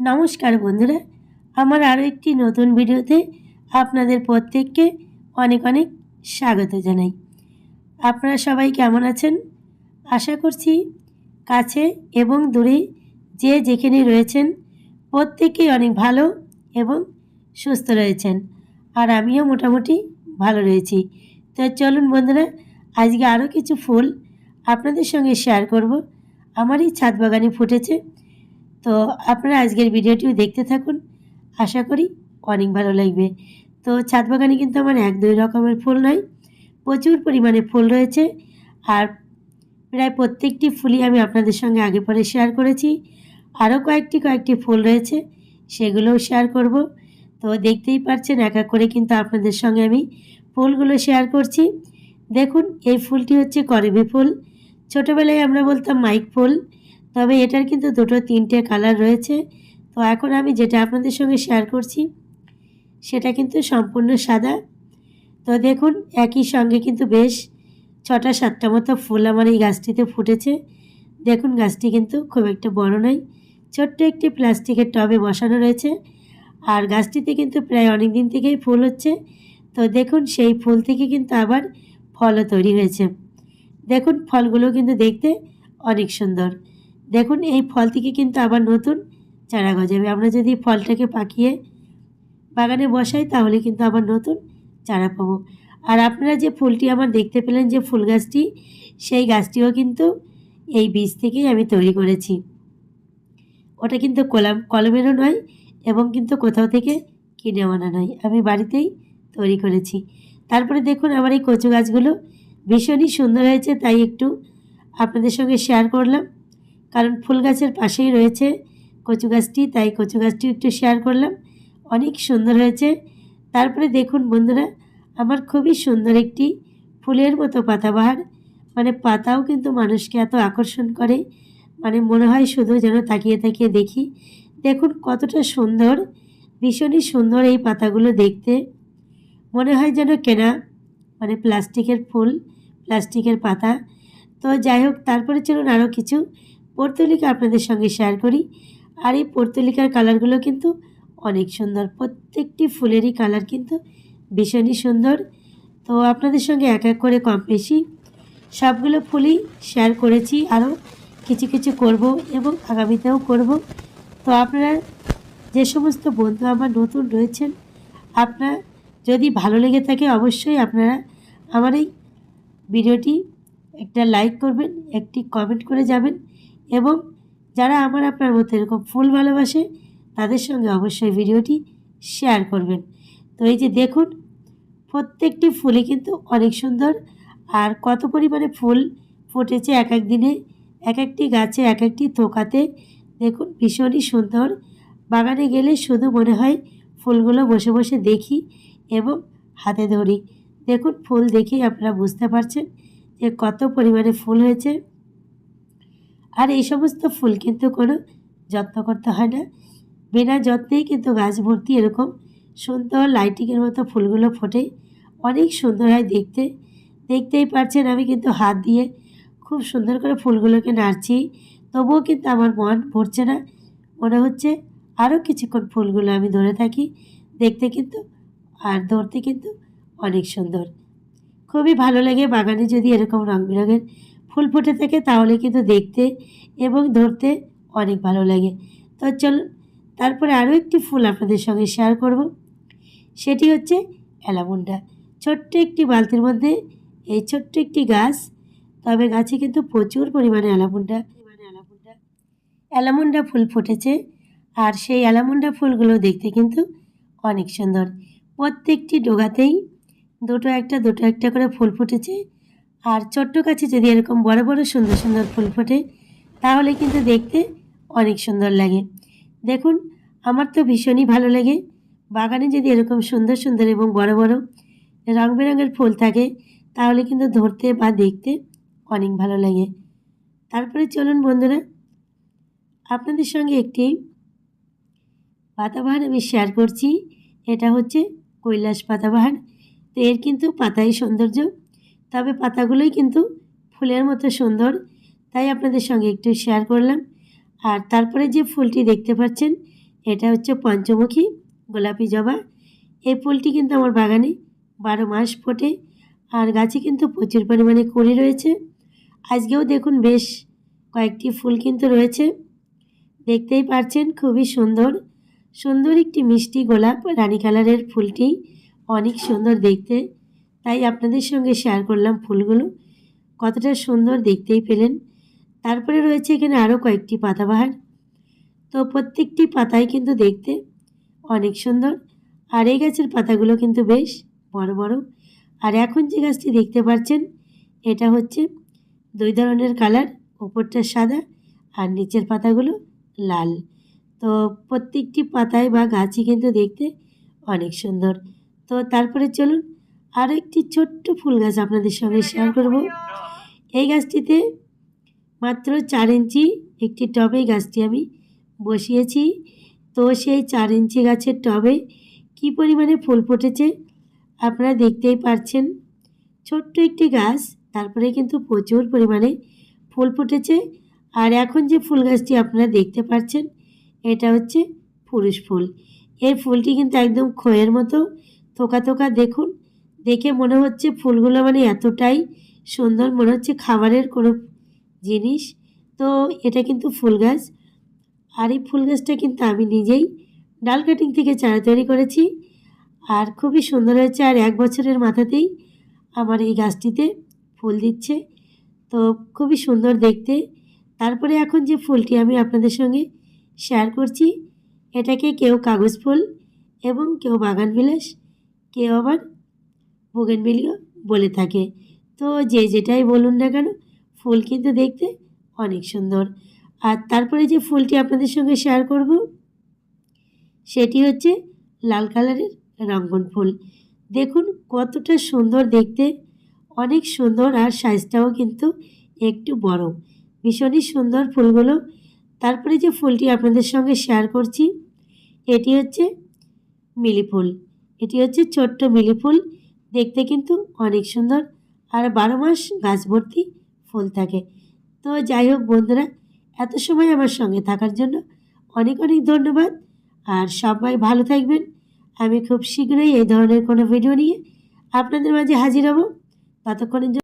নমস্কার বন্ধুরা, আমার আরও একটি নতুন ভিডিওতে আপনাদের প্রত্যেককে অনেক অনেক স্বাগত জানাই। আপনারা সবাই কেমন আছেন? আশা করছি কাছে এবং দূরে যে যেখানে রয়েছেন প্রত্যেকেই অনেক ভালো এবং সুস্থ রয়েছেন আর আমিও মোটামুটি ভালো রয়েছি। তো চলুন বন্ধুরা, আজকে আরও কিছু ফুল আপনাদের সঙ্গে শেয়ার করব। আমার এই ছাদ বাগানে ফুটেছে তো আপনারা আজকের ভিডিওটিও দেখতে থাকুন। আশা করি অনেক ভালো লাগবে। তো ছাদ বাগানে কিন্তু আমার এক দুই রকমের ফুল নয়, প্রচুর পরিমাণে ফুল রয়েছে। আর প্রায় প্রত্যেকটি ফুলই আমি আপনাদের সঙ্গে আগে পরে শেয়ার করেছি। আরও কয়েকটি কয়েকটি ফুল রয়েছে, সেগুলোও শেয়ার করব। তো দেখতেই পাচ্ছেন এক এক করে কিন্তু আপনাদের সঙ্গে আমি ফুলগুলো শেয়ার করছি। দেখুন, এই ফুলটি হচ্ছে করবি ফুল। ছোটোবেলায় আমরা বলতাম মাইক ফুল। তবে এটার কিন্তু দুটো তিনটে কালার রয়েছে। তো এখন আমি যেটা আপনাদের সঙ্গে শেয়ার করছি, সেটা কিন্তু সম্পূর্ণ সাদা। তো দেখুন, একই সঙ্গে কিন্তু বেশ ছটা সাতটা মতো ফুল আমার এই গাছটিতে ফুটেছে। দেখুন, গাছটি কিন্তু খুব একটা বড় নয়, ছোট্ট একটি প্লাস্টিকের টবে বসানো রয়েছে। আর গাছটিতে কিন্তু প্রায় অনেক দিন থেকেই ফুল হচ্ছে। তো দেখুন, সেই ফুল থেকে কিন্তু আবার ফলও তৈরি হয়েছে। দেখুন, ফলগুলো কিন্তু দেখতে অনেক সুন্দর। দেখুন, এই ফল থেকে কিন্তু আবার নতুন চারা গজাবে। আমরা যদি ফলটাকে পাকিয়ে বাগানে বসাই, তাহলে কিন্তু আবার নতুন চারা পাবো। আর আপনারা যে ফুলটি আমার দেখতে পেলেন, যে ফুল গাছটি, সেই গাছটিও কিন্তু এই বীজ থেকেই আমি তৈরি করেছি। ওটা কিন্তু কলাম, কলমেরও নয় এবং কিন্তু কোথাও থেকে কিনে আনা নয়। আমি বাড়িতেই তৈরি করেছি। তারপরে দেখুন, আমার এই কচু গাছগুলো ভীষণই সুন্দর হয়েছে, তাই একটু আপনাদের সঙ্গে শেয়ার করলাম। কারণ ফুল গাছের পাশেই রয়েছে কচু গাছটি, তাই কচু গাছটি একটু শেয়ার করলাম। অনেক সুন্দর হয়েছে। তারপরে দেখুন বন্ধুরা, আমার খুবই সুন্দর একটি ফুলের মতো পাতাবাহার। মানে পাতাও কিন্তু মানুষকে এত আকর্ষণ করে। মানে মনে হয় শুধু যেন তাকিয়ে তাকিয়ে দেখি। দেখুন কতটা সুন্দর, ভীষণই সুন্দর এই পাতাগুলো দেখতে। মনে হয় যেন কেনা মানে প্লাস্টিকের ফুল, প্লাস্টিকের পাতা। তো যাই হোক, তারপরে চলুন আরও কিছু পর্তলিকা আপনাদের সঙ্গে শেয়ার করি। আর এই পর্তলিকার কালারগুলো কিন্তু অনেক সুন্দর। প্রত্যেকটি ফুলেরই কালার কিন্তু ভীষণই সুন্দর। তো আপনাদের সঙ্গে এক এক করে কম বেশি সবগুলো ফুলই শেয়ার করেছি, আরও কিছু কিছু করব এবং আগামীতেও করব। তো আপনারা যে সমস্ত বন্ধু আমার নতুন রয়েছেন, আপনার যদি ভালো লেগে থাকে অবশ্যই আপনারা আমার এই ভিডিওটি একটা লাইক করবেন, একটি কমেন্ট করে যাবেন। এবং যারা আমার আপনার মতো এরকম ফুল ভালোবাসে, তাদের সঙ্গে অবশ্যই ভিডিওটি শেয়ার করবেন। তো এই যে দেখুন, প্রত্যেকটি ফুলই কিন্তু অনেক সুন্দর। আর কত পরিমাণে ফুল ফুটেছে এক এক দিনে, এক একটি গাছে, এক একটি থোকাতে, দেখুন ভীষণই সুন্দর। বাগানে গেলে শুধু মনে হয় ফুলগুলো বসে বসে দেখি এবং হাতে ধরি। দেখুন ফুল দেখেই আপনারা বুঝতে পারছেন যে কত পরিমাণে ফুল হয়েছে। আর এই সমস্ত ফুল কিন্তু কোনো যত্ন করতে হয় না। বিনা যত্নেই কিন্তু গাছ ভর্তি এরকম সুন্দর লাইটিংয়ের মতো ফুলগুলো ফোটে। অনেক সুন্দর হয় দেখতে। দেখতেই পারছেন আমি কিন্তু হাত দিয়ে খুব সুন্দর করে ফুলগুলোকে নাড়ছি। তবুও কিন্তু আমার মন ভরছে না। মনে হচ্ছে আরও কিছুক্ষণ ফুলগুলো আমি ধরে থাকি। দেখতে কিন্তু আর ধরতে কিন্তু অনেক সুন্দর। খুবই ভালো লাগে বাগানে যদি এরকম রং বেরঙের ফুল ফুটে থাকে তাহলে কিন্তু দেখতে এবং ধরতে অনেক ভালো লাগে। তো চল, তারপরে আরও একটি ফুল আপনাদের সঙ্গে শেয়ার করব। সেটি হচ্ছে অ্যালামুন্ডা ছোট্ট একটি বালতির মধ্যে এই ছোট্ট একটি গাছ, তবে গাছে কিন্তু প্রচুর পরিমাণে অ্যালামুন্ডা অ্যালামুন্ডা অ্যালামুন্ডা ফুল ফুটেছে আর সেই অ্যালামুন্ডা ফুলগুলো দেখতে কিন্তু অনেক সুন্দর। প্রত্যেকটি ডোগাতেই দুটো একটা দুটো একটা করে ফুল ফুটেছে। আর ছোট্ট গাছে যদি এরকম বড় বড় সুন্দর সুন্দর ফুল ফোটে, তাহলে কিন্তু দেখতে অনেক সুন্দর লাগে। দেখুন, আমার তো ভীষণই ভালো লাগে। বাগানে যদি এরকম সুন্দর সুন্দর এবং বড় বড় রং বেরঙের ফুল থাকে, তাহলে কিন্তু ধরতে বা দেখতে অনেক ভালো লাগে। তারপরে চলুন বন্ধুরা, আপনাদের সঙ্গে একটি পাতাবাহার আমি শেয়ার করছি। এটা হচ্ছে কৈলাস পাতাবাহার। তো এর কিন্তু পাতাই সৌন্দর্য তবে পাতাগুলোই কিন্তু ফুলের মতো সুন্দর। তাই আপনাদের সঙ্গে একটু শেয়ার করলাম। আর তারপরে যে ফুলটি দেখতে পাচ্ছেন, এটা হচ্ছে পঞ্চমুখী গোলাপি জবা। এই ফুলটি কিন্তু আমার বাগানে বারো মাস ফোটে আর গাছে কিন্তু প্রচুর পরিমাণে কুড়ি রয়েছে। আজকেও দেখুন বেশ কয়েকটি ফুল কিন্তু রয়েছে। দেখতেই পারছেন খুবই সুন্দর। সুন্দর একটি মিষ্টি গোলাপ রানী কালারের ফুলটি। অনেক সুন্দর দেখতে। তাই আপনাদের সঙ্গে শেয়ার করলাম ফুলগুলো। কতটা সুন্দর দেখতেই পেলেন। তারপরে রয়েছে এখানে আরও কয়েকটি পাতাবাহার। তো প্রত্যেকটি পাতাই কিন্তু দেখতে অনেক সুন্দর। আর এই গাছের পাতাগুলো কিন্তু বেশ বড় বড়। আর এখন যে গাছটি দেখতে পাচ্ছেন, এটা হচ্ছে দুই ধরনের কালার ওপরটা সাদা আর নিচের পাতাগুলো লাল। তো প্রত্যেকটি পাতায় বা গাছই কিন্তু দেখতে অনেক সুন্দর। তো তারপরে চলুন আরও একটি ছোট্ট ফুল গাছ আপনাদের সঙ্গে শেয়ার করব। এই গাছটিতে মাত্র চার ইঞ্চি একটি টবে গাছটি আমি বসিয়েছি। তো সেই চার ইঞ্চি গাছের টবে কি পরিমাণে ফুল ফুটেছে আপনারা দেখতেই পারছেন। ছোট্ট একটি গাছ, তারপরে কিন্তু প্রচুর পরিমাণে ফুল ফুটেছে। আর এখন যে ফুল গাছটি আপনারা দেখতে পাচ্ছেন এটা হচ্ছে পুরুষ ফুল। এই ফুলটি কিন্তু একদম খয়ের মতো, থোকা থোকা দেখুন। দেখে মনে হচ্ছে ফুলগুলো মানে এতটাই সুন্দর। মনে হচ্ছে খাবারের কোনো জিনিস। তো এটা কিন্তু ফুল গাছ। আর এই ফুল গাছটা কিন্তু আমি নিজেই ডাল কাটিং থেকে চারা তৈরি করেছি। আর খুবই সুন্দর হয়েছে। আর এক বছরের মাথাতেই আমার এই গাছটিতে ফুল দিচ্ছে। তো খুবই সুন্দর দেখতে। তারপরে এখন যে ফুলটি আমি আপনাদের সঙ্গে শেয়ার করছি, এটাকে কেউ কাগজ ফুল এবং কেউ বাগান বিলাস, কেউ আবার বোগেনবেলিও বলে থাকে। তো যে যেটাই বলুন না কেন, ফুল কিন্তু দেখতে অনেক সুন্দর। আর তারপরে যে ফুলটি আপনাদের সঙ্গে শেয়ার করব, সেটি হচ্ছে লাল কালারের রঙ্গন ফুল। দেখুন কতটা সুন্দর দেখতে, অনেক সুন্দর আর সাইজটাও কিন্তু একটু বড়। ভীষণই সুন্দর ফুলগুলো। তারপরে যে ফুলটি আপনাদের সঙ্গে শেয়ার করছি, এটি হচ্ছে মিলি ফুল এটি হচ্ছে ছোট্ট মিলি ফুল দেখতে কিন্তু অনেক সুন্দর। আর বারো মাস গাছ ভর্তি ফুল থাকে। তো যাই হোক বন্ধুরা, এত সময় আমার সঙ্গে থাকার জন্য অনেক অনেক ধন্যবাদ। আর সবাই ভালো থাকবেন। আমি খুব শীঘ্রই এই ধরনের কোনো ভিডিও নিয়ে আপনাদের মাঝে হাজির হব। ততক্ষণের জন্য